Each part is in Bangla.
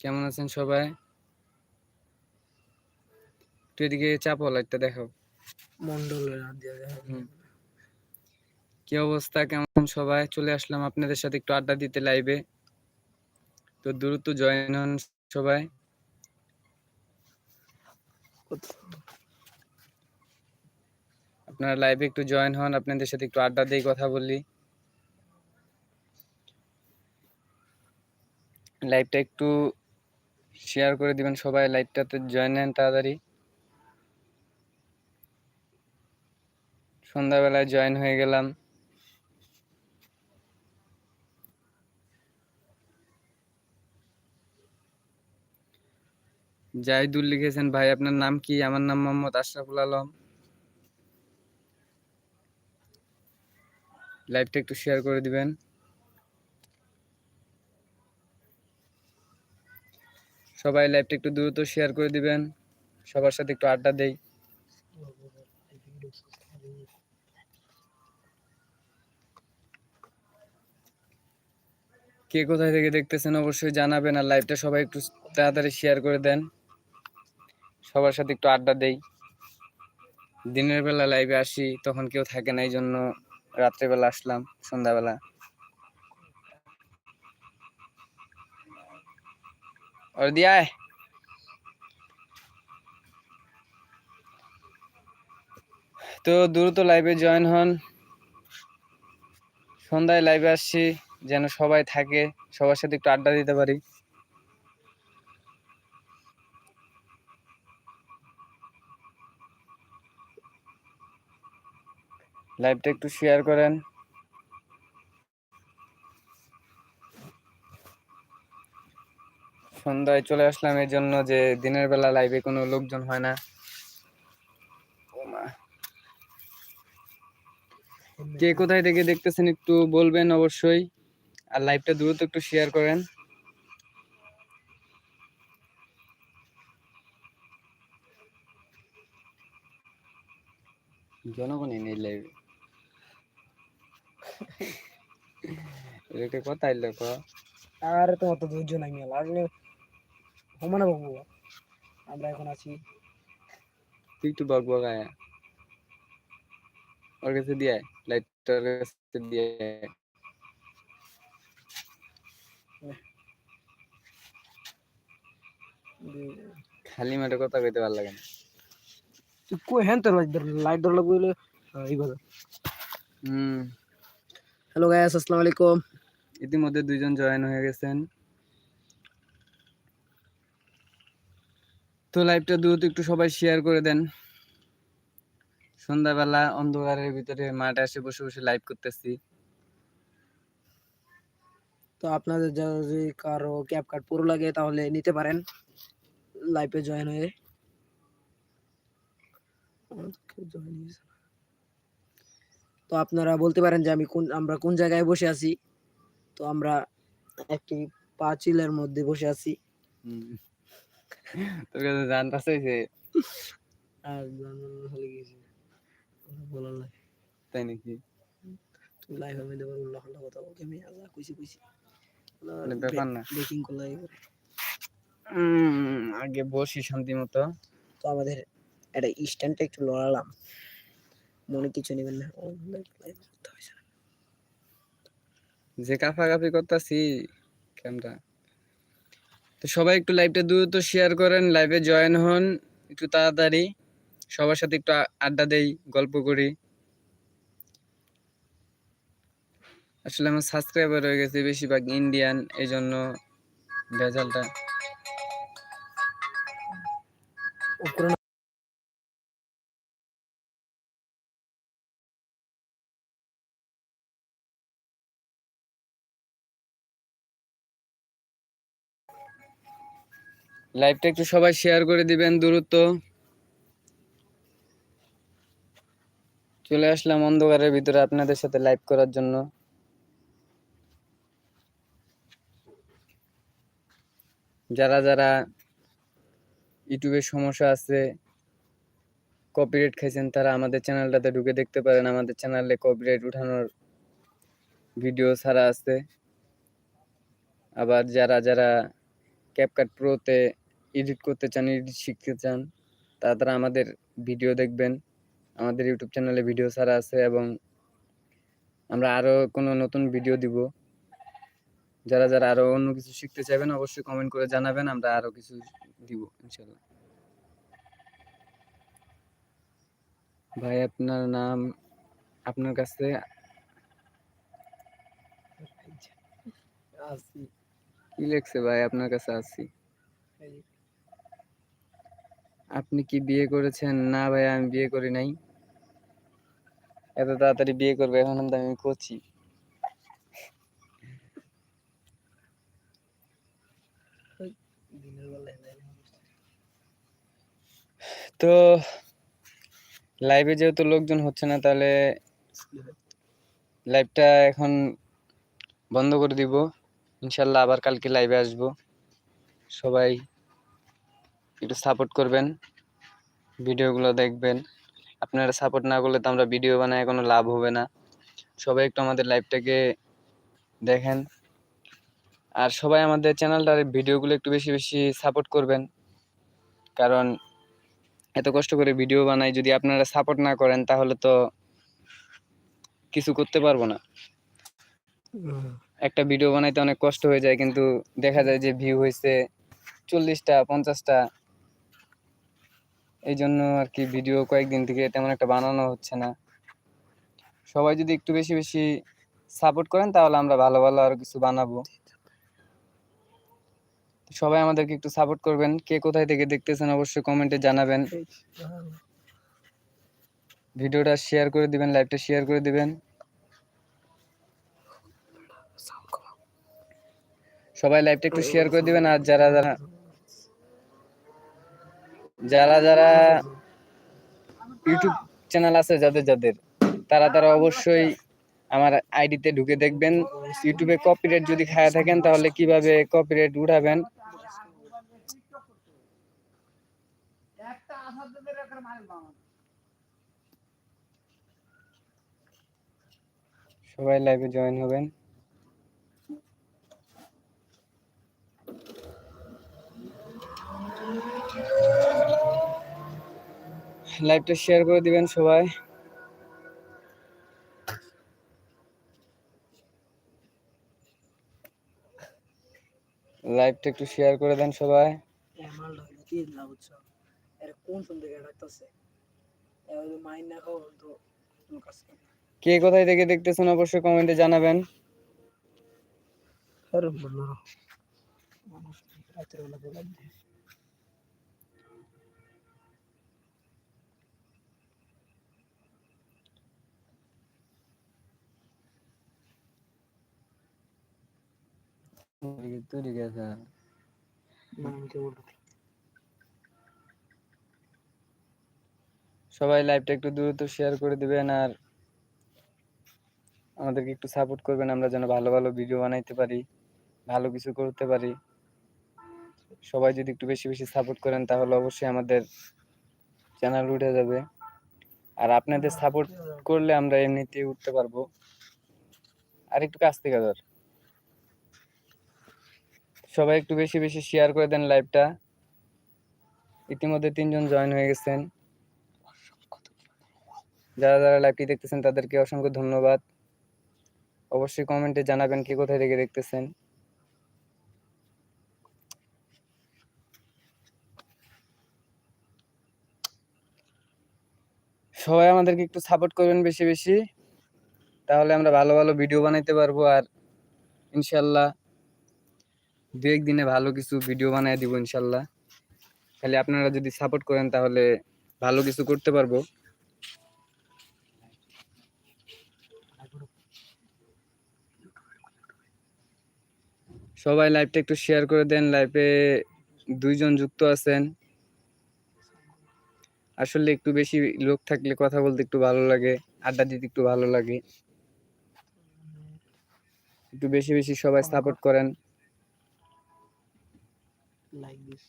কেমন আছেন সবাই? তুই এদিকে চাপো লাইটটা দেখাও। মন্ডলের। কি অবস্থা? কেমন সবাই? চলে আসলাম আপনাদের সাথে একটু আড্ডা দিতে লাইভে তো দ্রুত জয়েন হন সবাই। আপনারা লাইভে একটু জয়েন হন আপনাদের সাথে একটু আড্ডা দিয়ে কথা বলি। লাইভটা একটু শেয়ার করে দিবেন সবাই লাইভটাতে জয়েন নেন তাড়াতাড়ি। সন্ধ্যাবেলায় জয়েন হয়ে গেলাম। জাহিদুল লিখেছেন, ভাই, আপনার নাম কি? আমার নাম মোহাম্মদ আশরাফুল আলম। লাইভটা একটু শেয়ার করে দিবেন। সবাই লাইভটা একটু দ্রুত শেয়ার করে দিবেন। সবার সাথে একটু আড্ডা দেই। কে কোথায় থেকে দেখতেছেন অবশ্যই জানাবেন আর লাইভটা সবাই একটু তাড়াতাড়ি শেয়ার করে দেন। সবার সাথে একটু আড্ডা দেই। দিনের বেলা লাইভে আসি, তখন কেউ থাকে না এই জন্য রাত্রেবেলা আসলাম, সন্ধ্যাবেলা। ওর দিয়ায় তো দ্রুত লাইভে জয়েন হন। সন্ধ্যায় লাইভে আসছি, যেন সবাই থাকে, সবার সাথে একটু আড্ডা দিতে পারি। লাইভটা একটু শেয়ার করেন। সন্ধ্যায় চলে আসলাম এর জন্য যে দিনের বেলা লাইভে কোনো লোকজন হয় না। কে কোথায় থেকে দেখতেছেন একটু বলবেন অবশ্যই, আর লাইভটা দ্রুত একটু শেয়ার করেন। জনগণই নেই লাইভে এটা কথা আরে তোমার তো ধৈর্য নাই মেলা আসলে সমানে আমরা এখন আছি। তুই একটু বক বক আয়া। ওর কাছে দিয়ে লাইটটা ওর কাছে দিয়ে খালি মাঠে কথা কইতে ভালো লাগে না। তুই কই হ্যান তোর লাইট ধর লাইট ধর লাগবে বলে এই কথা। হুম। হ্যালো গাইস আসসালামু আলাইকুম। ইতিমধ্যে দুইজন জয়েন হয়ে গেছেন। তো লাইভটা দ্রুত একটু সবাই শেয়ার করে দেন। সন্ধ্যাবেলা অন্ধকারের ভিতরে মাঠে এসে বসে বসে লাইভ করতেছি। তো আপনাদের যদি কারও ক্যাপ কার্ড পুরো লাগে তাহলে নিতে পারেন। লাইভে জয়েন হয়ে। তো আপনারা বলতে পারেন যে আমি কোন আমরা কোন জায়গায় বসে আছি? তো আমরা একটি পাঁচিলের মধ্যে বসে আছি। হুম। তোর কাছে আর জানানো হলে গেছি বলার তাই নাকি? মধ্যে বড় উল্লাহ কথা আমি আল্লাহ কইছি কইছি। মানে ব্যাপার না। বেকিং করলাই আগে বসি শান্তি মতো। তো আমাদের একটা স্ট্যান্ডটা একটু লড়ালাম। মনে কিছু নেবেন না। যে কাফাকাফি করতেছি ক্যামেরা তো সবাই একটু লাইভটা দ্রুত শেয়ার করেন লাইভে জয়েন হন, একটু তাড়াতাড়ি। সবার সাথে একটু আড্ডা দেই, গল্প করি। আসলে আমার সাবস্ক্রাইবার হয়ে গেছে বেশিরভাগ ইন্ডিয়ান এই জন্য ভেজালটা লাইভটা একটু সবাই শেয়ার করে দিবেন দ্রুত চলে আসলাম অন্ধকারের ভিতরে আপনাদের সাথে লাইভ করার জন্য। যারা যারা ইউটিউবে সমস্যা আছে কপিরাইট খাইছেন, তারা আমাদের চ্যানেলটাতে ঢুকে দেখতে পারেন। আমাদের চ্যানেলে কপিরাইট উঠানোর ভিডিও ছাড়া আছে। আবার যারা যারা ক্যাপকাট প্রোতে এডিট করতে চান এডিট শিখতে চান তারা আমাদের ভিডিও দেখবেন। আমাদের ইউটিউব চ্যানেলে ভিডিও ছাড়া আছে এবং আমরা আরও কোনো নতুন ভিডিও দিব। যারা যারা আরও অন্য কিছু শিখতে চাইবেন অবশ্যই কমেন্ট করে জানাবেন আমরা আরও কিছু দিব ইনশাল্লাহ। ভাই আপনার নাম আপনার কাছে? আছি। কি লেখছে ভাই আপনার কাছে? যে, আপনি কি বিয়ে করেছেন? না ভাই আমি বিয়ে করি নাই। এত তাড়াতাড়ি বিয়ে করবে, এখন আমি করছি। তো লাইভে যেহেতু লোকজন হচ্ছে না, তাহলে লাইভটা এখন বন্ধ করে দিব। ইনশাল্লাহ আবার কালকে লাইভে আসব। সবাই একটু সাপোর্ট করবেন, ভিডিওগুলো দেখবেন। আপনারা সাপোর্ট না করলে তো আমরা ভিডিও বানায় কোনো লাভ হবে না। সবাই একটু আমাদের লাইভটাকে দেখেন। আর সবাই আমাদের চ্যানেলটার ভিডিওগুলো একটু বেশি বেশি সাপোর্ট করবেন। কারণ এত কষ্ট করে ভিডিও বানাই যদি আপনারা সাপোর্ট না করেন, তাহলে তো কিছু করতে পারব না। একটা ভিডিও বানাইতে অনেক কষ্ট হয়ে যায়, কিন্তু দেখা যায় যে ভিউ হয়েছে চল্লিশটা, পঞ্চাশটা। এই জন্য আর কি ভিডিও কয়েকদিন থেকে তেমন একটা বানানো হচ্ছে না। সবাই যদি একটু বেশি বেশি সাপোর্ট করেন, তাহলে আমরা ভালো ভালো আরও কিছু বানাবো। সবাই আমাদেরকে একটু সাপোর্ট করবেন। কে কোথায় থেকে দেখতেছেন অবশ্যই কমেন্টে জানাবেন। ভিডিওটা শেয়ার করে দিবেন লাইভটা শেয়ার করে দিবেন। সবাই লাইভটা একটু শেয়ার করে দিবেন, আর যারা যারা যারা যারা ইউটিউব চ্যানেল আছে, যাদের যাদের, তারা তারা অবশ্যই আমার আইডিতে ঢুকে দেখবেন। ইউটিউবে কপিরাইট যদি খায়া থাকেন, তাহলে কীভাবে কপিরাইট উঠাবেন? সবাই লাইভে জয়েন হবেন। লাইভটা শেয়ার করে দিবেন সবাই। লাইভটা একটু শেয়ার করে দেন সবাই। কি কোথায় থেকে দেখতেছেন অবশ্যই কমেন্টে জানাবেন। আরে বলো না। মানুষ বলে গেছে। সবাই লাইভটা একটু দ্রুত শেয়ার করে দিবেন আর আমাদেরকে একটু সাপোর্ট করবেন আমরা যেন ভালো ভালো ভিডিও বানাইতে পারি ভালো কিছু করতে পারি। সবাই যদি একটু বেশি বেশি সাপোর্ট করেন তাহলে অবশ্যই আমাদের চ্যানেল উঠে যাবে। আর আপনাদের সাপোর্ট করলে আমরা এমনিতেই উঠতে পারব। আর একটু কাছ থেকে ধর। সবাই একটু বেশি বেশি শেয়ার করে দেন লাইভটা ইতিমধ্যে তিনজন জয়েন হয়ে গেছেন। যারা যারা লাইভটি দেখতেছেন, তাদেরকে অসংখ্য ধন্যবাদ। অবশ্যই কমেন্টে জানাবেন কে কোথায় থেকে দেখতেছেন। সবাই আমাদেরকে একটু সাপোর্ট করবেন বেশি বেশি। তাহলে আমরা ভালো ভালো ভিডিও বানাইতে পারব আর ইনশাল্লাহ দু একদিনে ভালো কিছু ভিডিও বানাই দিব ইনশাল্লাহ। খালি আপনারা যদি সাপোর্ট করেন তাহলে ভালো কিছু করতে পারব। সবাই লাইভটা একটু শেয়ার করে দেন লাইভে দুইজন যুক্ত আছেন। আসলে একটু বেশি লোক থাকলে কথা বলতে একটু ভালো লাগে, আড্ডা দিতে একটু ভালো লাগে। একটু বেশি বেশি সবাই সাপোর্ট করেন। Like this.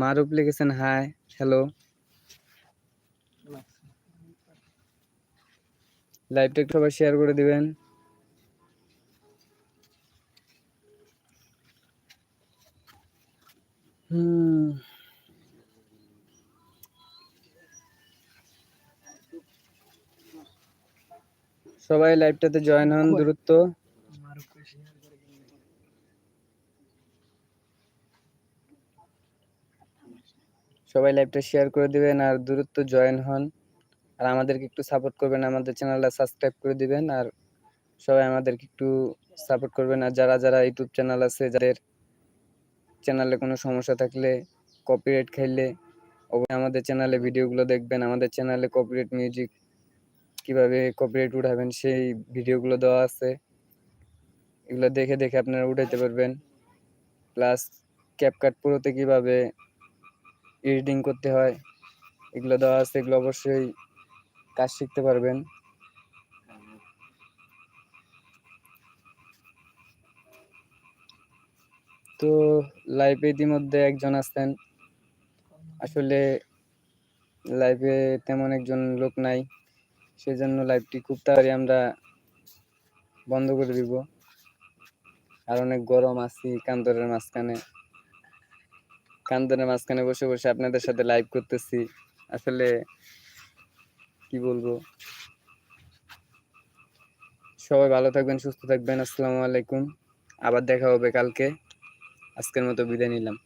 মারুফ লিখেছেন হাই হ্যালো। লাইভটা একটু সবাই শেয়ার করে দিবেন হুম সবাই লাইভটাতে জয়েন হন দ্রুত সবাই লাইভটা শেয়ার করে দিবেন আর দ্রুত জয়েন হন। আর আমাদেরকে একটু সাপোর্ট করবেন আমাদের চ্যানেলটা সাবস্ক্রাইব করে দিবেন আর সবাই আমাদেরকে একটু সাপোর্ট করবেন। আর যারা যারা ইউটিউব চ্যানেল আছে যাদের চ্যানেলে কোনো সমস্যা থাকলে কপিরাইট খাইলে অবশ্যই আমাদের চ্যানেলে ভিডিওগুলো দেখবেন। আমাদের চ্যানেলে কপিরাইট মিউজিক কীভাবে কপিরাইট উঠাবেন, সেই ভিডিওগুলো দেওয়া আছে। এগুলো দেখে দেখে আপনারা উঠাইতে পারবেন। প্লাস ক্যাপকাট পুরোতে কীভাবে এডিটিং করতে হয়, এগুলো দেওয়া আছে, এগুলো অবশ্যই কাজ শিখতে পারবেন। তো লাইভে ইতিমধ্যে একজন আছেন। আসলে লাইভে তেমন একজন লোক নাই। সেজন্য লাইভটি খুব তাড়াতাড়ি আমরা বন্ধ করে দিব। আর অনেক গরম, আছি কান্দরের মাঝখানে। কান্দরের মাঝখানে বসে বসে আপনাদের সাথে লাইভ করতেছি। আসলে কি বলব? সবাই ভালো থাকবেন, সুস্থ থাকবেন, আসসালামু আলাইকুম। আবার দেখা হবে কালকে। আজকের মতো বিদায় নিলাম।